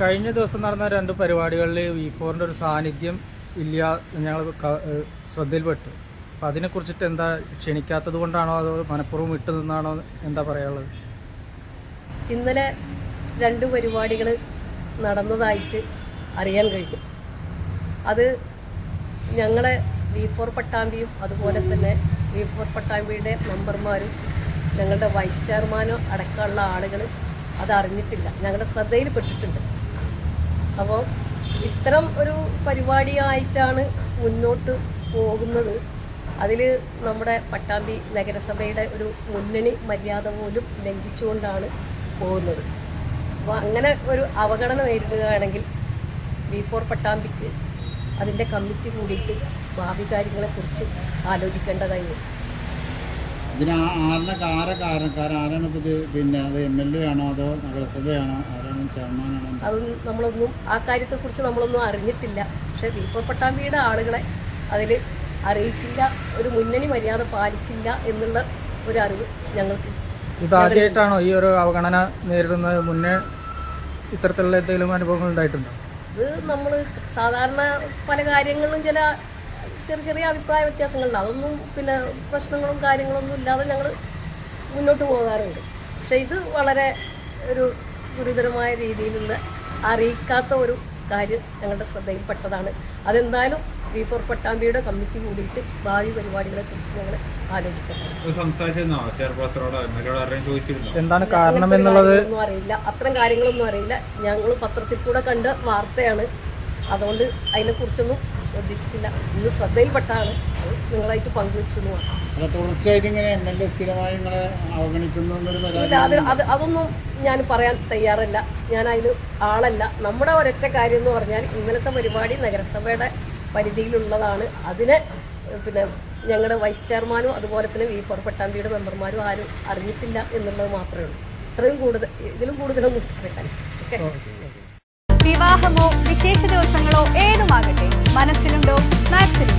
കഴിഞ്ഞ ദിവസം നടന്ന രണ്ട് പരിപാടികളിൽ വി ഫോറിന്റെ ഒരു സാന്നിധ്യം ഇല്ല ഞങ്ങൾ ശ്രദ്ധയിൽപ്പെട്ടു. അപ്പോൾ അതിനെക്കുറിച്ചിട്ട് എന്താ ക്ഷണിക്കാത്തത് കൊണ്ടാണോ അതോ മനഃപൂർവം വിട്ടു നിന്നാണോ എന്താ പറയാനുള്ളത്? ഇന്നലെ രണ്ട് പരിപാടികൾ നടന്നതായിട്ട് അറിയാൻ കഴിഞ്ഞു. അത് ഞങ്ങളെ വി ഫോർ പട്ടാമ്പിയും അതുപോലെ തന്നെ വി ഫോർ പട്ടാമ്പിയുടെ മെമ്പർമാരും ഞങ്ങളുടെ വൈസ് ചെയർമാനോ അടക്കമുള്ള ആളുകൾ അത് അറിഞ്ഞിട്ടില്ല. ഞങ്ങളുടെ ശ്രദ്ധയിൽപ്പെട്ടിട്ടുണ്ട്. അപ്പോൾ ഇത്തരം ഒരു പരിപാടിയായിട്ടാണ് മുന്നോട്ട് പോകുന്നത്. അതിൽ നമ്മുടെ പട്ടാമ്പി നഗരസഭയുടെ ഒരു മുന്നണി മര്യാദ പോലും ലംഘിച്ചുകൊണ്ടാണ് പോകുന്നത്. അപ്പോൾ അങ്ങനെ ഒരു അവഗണന നേരിടുകയാണെങ്കിൽ വി ഫോർ പട്ടാമ്പിക്ക് അതിന്റെ കമ്മിറ്റി കൂടിയിട്ട് ഭാവി കാര്യങ്ങളെക്കുറിച്ച് ആലോചിക്കേണ്ടതായി വരും. ഇതിന് ആരുടെ ആരെ കാരണക്കാരാണ് ഇത് പിന്നെ അത് എം എൽ എ ആണോ അതോ നഗരസഭയാണോ? ആരാണ് അതൊന്നും നമ്മളൊന്നും ആ കാര്യത്തെക്കുറിച്ച് നമ്മളൊന്നും അറിഞ്ഞിട്ടില്ല. പക്ഷെ വി ഫോർ പട്ടാമ്പിയുടെ ആളുകളെ അതിൽ അറിയിച്ചില്ല ഒരു മുന്നണി മര്യാദ പാലിച്ചില്ല എന്നുള്ള ഒരു അറിവ് ഞങ്ങൾക്ക് ഇതാദ്യമായിട്ടാണോ ഈ ഒരു അവഗണന നേരിടുന്നത്? മുന്നേ ഇത്തരത്തിലുള്ള എന്തെങ്കിലും അനുഭവങ്ങൾ ഉണ്ടായിട്ടുണ്ടോ? ഇത് നമ്മൾ സാധാരണ പല കാര്യങ്ങളിലും ചില ചെറിയ ചെറിയ അഭിപ്രായ വ്യത്യാസങ്ങളുണ്ട്. അതൊന്നും പിന്നെ പ്രശ്നങ്ങളും കാര്യങ്ങളൊന്നും ഇല്ലാതെ ഞങ്ങൾ മുന്നോട്ട് പോകാറുണ്ട്. പക്ഷേ ഇത് വളരെ ഒരു ഗുരുതരമായ രീതിയിലുള്ള അറിയിക്കാത്ത ഒരു കാര്യം ഞങ്ങളുടെ ശ്രദ്ധയിൽപ്പെട്ടതാണ്. അതെന്തായാലും വി ഫോർ പട്ടാമ്പിയുടെ കമ്മിറ്റി കൂടിയിട്ട് ഭാവി പരിപാടികളെ കുറിച്ച് ഞങ്ങൾ ചോദിച്ചിരുന്നോ? എന്താണ് കാരണം എന്നുള്ളത് ഒന്നും അറിയില്ല. അത്തരം കാര്യങ്ങളൊന്നും അറിയില്ല. ഞങ്ങൾ പത്രത്തിൽ കൂടെ കണ്ട വാർത്തയാണ് അതുകൊണ്ട് അതിനെക്കുറിച്ചൊന്നും ശ്രദ്ധിച്ചിട്ടില്ല. ഇന്ന് ശ്രദ്ധയിൽപ്പെട്ടാണ് അത് നിങ്ങളായിട്ട് പങ്കുവെച്ചു എന്ന് ഇല്ല അത് അത് അതൊന്നും ഞാൻ പറയാൻ തയ്യാറല്ല. ഞാൻ അതിൽ ആളല്ല. നമ്മുടെ ഒരൊറ്റ കാര്യം എന്ന് പറഞ്ഞാൽ ഇന്നലത്തെ പരിപാടി നഗരസഭയുടെ പരിധിയിലുള്ളതാണ്. അതിനെ പിന്നെ ഞങ്ങളുടെ വൈസ് ചെയർമാനും അതുപോലെ തന്നെ വി ഫോർ പട്ടാമ്പിയുടെ മെമ്പർമാരും ആരും അറിഞ്ഞിട്ടില്ല എന്നുള്ളത് മാത്രമേ ഉള്ളൂ. ഇത്രയും കൂടുതൽ ഇതിലും കൂടുതലൊന്നും പറയാൻ ഓക്കെ. വിവാഹമോ വിശേഷ ദിവസങ്ങളോ ഏതുമാകട്ടെ മനസ്സിലുണ്ടോ? മാക്സിലുണ്ടോ